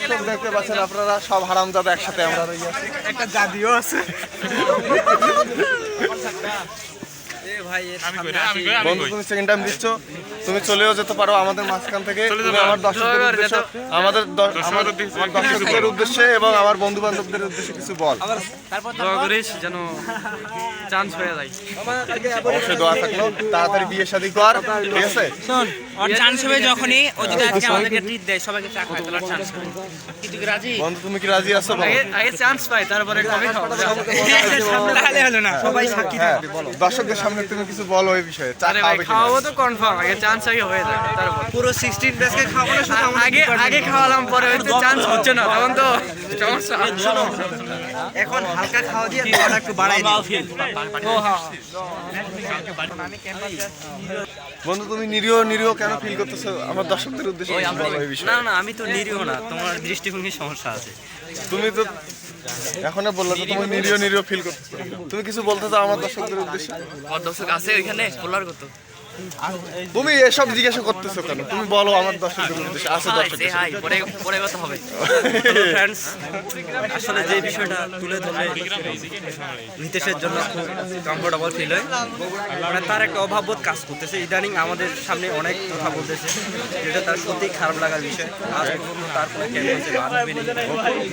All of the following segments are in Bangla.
দর্শক দেখতে পাচ্ছেন আপনারা সব হারামজাদা একসাথে আমরা। একটা জাদিও আছে। বন্ধু তুমি সেকেন্ড টাইম দিচ্ছ তুমি চলেও যেতে পারো আমাদের মাঝখান থেকে। আমার দর্শকদের উদ্দেশ্যে আমাদের আমার দর্শকদের উদ্দেশ্যে এবং আমার বন্ধু বান্ধবদের উদ্দেশ্যে কিছু বল। যেন চান্স হয়ে যায়। অবশ্যই দোয়া থাকল। তাড়াতাড়ি বিয়ে শাদী কর ঠিক আছে? চান্স হবে যখনই ও যদি আজকে আমাদেরকে ট্রিট দেয় সবাইকে চা খাওয়াই তোলার চান্স হবে। কিন্তু কি রাজি? বন্ধু তুমি কি রাজি আছো আগে আগে চান্স পাই তারপরে কবে খাব তাহলে হলো না সবাই সাক্ষী হ্যাঁ দর্শকদের সামনে তুমি কিছু বলো এই বিষয়ে চা আরে ভাই খাওয়াবে খাওয়াবো তো কনফার্ম আগে চান্স আগে হয়ে যাবে তারপর। পুরো সিক্সটিন ডেজকে খাব না শুধু আগে আগে খাওয়ালাম পরে হয়তো চান্স হচ্ছে না তখন তো সমস্যা এখন হালকা খাওয়া দিয়ে খাওয়াটা একটু বাড়াই দিই। বন্ধু তুমি নিরীহ নিরীহ কেন ফিল করতেছো? আমার দর্শকদের উদ্দেশ্যে না না আমি তো নিরীহ না তোমার দৃষ্টিভঙ্গির সমস্যা আছে। তুমি তো এখন বলল যে তুমি নিরীহ নিরীহ ফিল করতেছো তুমি কিছু বলতে চাও আমার দর্শকদের উদ্দেশ্যে? দর্শক আছে ওইখানে তুমি এসব জিজ্ঞাসা করতেছো কেন? তুমি বলো আমার দর্শকদের উদ্দেশ্যে আছে দর্শক পরে পরে কথা হবে। ফ্রেন্ডস আসলে যে বিষয়টা তুলে ধরলে নিতেশের জন্য খুব কমফোর্টেবল ফিল হয়। মানে তার একটা অভাববোধ কাজ করতেছে। ইদানিং আমাদের সামনে অনেক কথা বলতেছে যেটা তার সত্যিই খারাপ লাগার বিষয়। আজ পর্যন্ত তার কোনো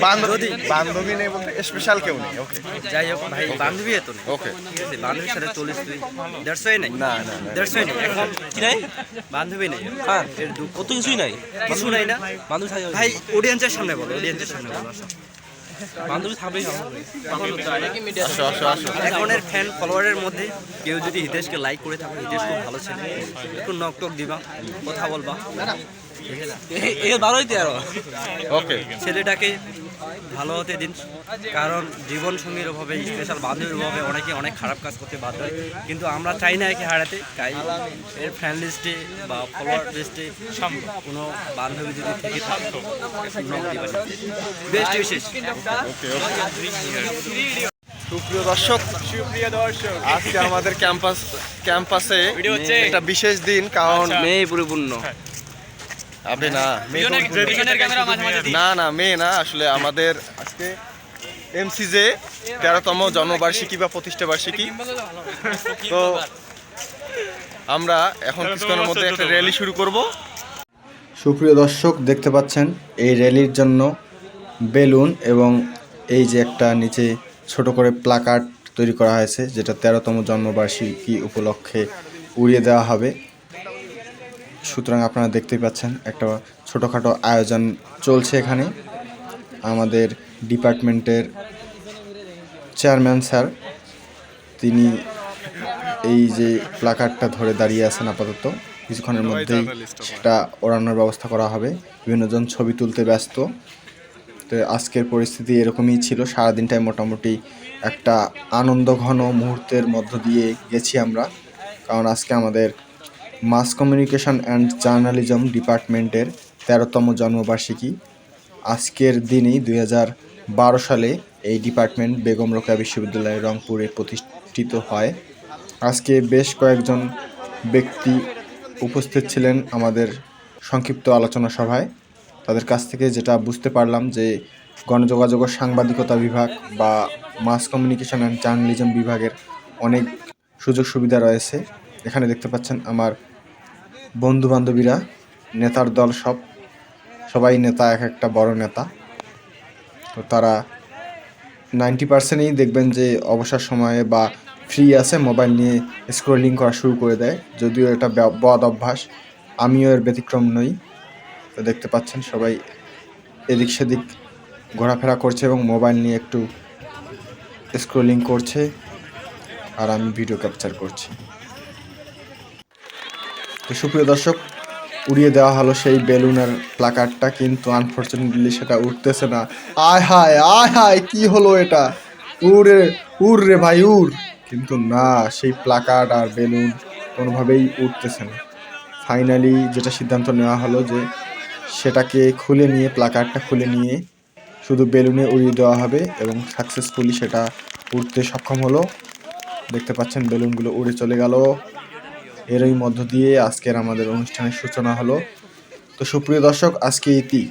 বান্ধবী বান্ধবী নেই বলতে স্পেশাল কেউ নেই ওকে যাই হোক ভাই বান্ধবী এত নেই। ওকে ঠিক আছে বান্ধবীর সাথে তুই। দ্যাটস ওয়াই নাই। না না না দ্যাটস ওয়াই নাই এখন কি নাই? বান্ধবী নেই। হ্যাঁ এর দুঃখ কত কিছুই নাই। কিছু নাই না। বান্ধবী থাকে ভাই অডিয়েন্সের সামনে বলো অডিয়েন্সের সামনে বলো বান্ধবী থাকবেই আসো আসো আসো। ফ্যান ফলোয়ারের মধ্যে কেউ যদি হিতেশকে লাইক করে থাকে হিতেশ খুব ভালো ছেলে। একটু নক টক দিবা কথা বলবা। এ বারোই তেরো। ওকে। ছেলেটাকে ভালো হতে দিন কারণ জীবন সঙ্গীর অভাবে স্পেশাল বান্ধবীর অভাবে অনেকে অনেক খারাপ কাজ করতে বাধ্য হয়। কিন্তু আমরা চাই না একে হারাতে তাই এর ফ্যান লিস্টে বা ফলোয়ার লিস্টে কোনো বান্ধবী যদি থেকে থাকে নক বেস্ট বিশেষ সুপ্রিয় দর্শক সুপ্রিয় দর্শক। আজকে আমাদের ক্যাম্পাস ক্যাম্পাসে একটা বিশেষ দিন কারণ মেয়ে পরিপূর্ণ আবে না না না মেয়ে না আসলে আমাদের আজকে এমসিজে তেরোতম জন্মবার্ষিকী বা প্রতিষ্ঠা বার্ষিকী তো আমরা এখন কিছুক্ষণের মধ্যে একটা র্যালি শুরু করব। সুপ্রিয় দর্শক দেখতে পাচ্ছেন এই র্যালির জন্য বেলুন এবং এই যে একটা নিচে ছোট করে প্লাকার্ড তৈরি করা হয়েছে যেটা তেরোতম জন্মবার্ষিকী উপলক্ষে উড়িয়ে দেওয়া হবে। সুতরাং আপনারা দেখতেই পাচ্ছেন একটা ছোটোখাটো আয়োজন চলছে এখানে। আমাদের ডিপার্টমেন্টের চেয়ারম্যান স্যার তিনি এই যে প্লাকার্ডটা ধরে দাঁড়িয়ে আছেন আপাতত কিছুক্ষণের মধ্যেই সেটা ওড়ানোর ব্যবস্থা করা হবে। বিভিন্নজন ছবি তুলতে ব্যস্ত। তো আজকের পরিস্থিতি এরকমই ছিল। সারাদিনটায় মোটামুটি একটা আনন্দ ঘন মুহূর্তের মধ্য দিয়ে গেছি আমরা। কারণ আজকে আমাদের মাস কমিউনিকেশন অ্যান্ড জার্নালিজম ডিপার্টমেন্টের তেরোতম জন্মবার্ষিকী। আজকের দিনেই দুই বারো সালে এই ডিপার্টমেন্ট বেগম রোকেয়া বিশ্ববিদ্যালয় রংপুরে প্রতিষ্ঠিত হয়। আজকে বেশ কয়েকজন ব্যক্তি উপস্থিত ছিলেন আমাদের সংক্ষিপ্ত আলোচনা সভায়। তাদের কাছ থেকে যেটা বুঝতে পারলাম যে গণযোগাযোগ ও সাংবাদিকতা বিভাগ বা মাস কমিউনিকেশন অ্যান্ড জার্নালিজম বিভাগের অনেক সুযোগ সুবিধা রয়েছে। এখানে দেখতে পাচ্ছেন আমার বন্ধু বান্ধবীরা নেতার দল সব। সবাই নেতা, এক একটা বড় নেতা। তো তারা নাইনটি পার্সেন্টই দেখবেন যে অবসর সময়ে বা ফ্রি আছে, মোবাইল নিয়ে স্ক্রোলিং করা শুরু করে দেয়। যদিও এটা বদ অভ্যাস, আমিও এর ব্যতিক্রম নই। তো দেখতে পাচ্ছেন সবাই এদিক সেদিক ঘোরাফেরা করছে এবং মোবাইল নিয়ে একটু স্ক্রোলিং করছে। আর আমি ভিডিও ক্যাপচার করছি। তো সুপ্রিয় দর্শক, উড়িয়ে দেওয়া হলো সেই বেলুনের প্লাকারটা কিন্তু আনফর্চুনেটলি সেটা উঠতেছে না। আয় হায় আয় হায়, কি হলো এটা? উড়ে উড় রে ভাই, উড়। কিন্তু না, সেই প্লাকার্ড আর বেলুন কোনোভাবেই উঠতেছে না। ফাইনালি যেটা সিদ্ধান্ত নেওয়া হলো যে সেটাকে খুলে নিয়ে প্লাকার্ডটা খুলে নিয়ে শুধু বেলুনে উড়িয়ে দেওয়া হবে এবং সাকসেসফুলি সেটা উঠতে সক্ষম হলো। দেখতে পাচ্ছেন বেলুনগুলো উড়ে চলে গেল। এরই মধ্য দিয়ে আজকের আমাদের অনুষ্ঠানের সূচনা হলো। তো সুপ্রিয় দর্শক আজকে ইতি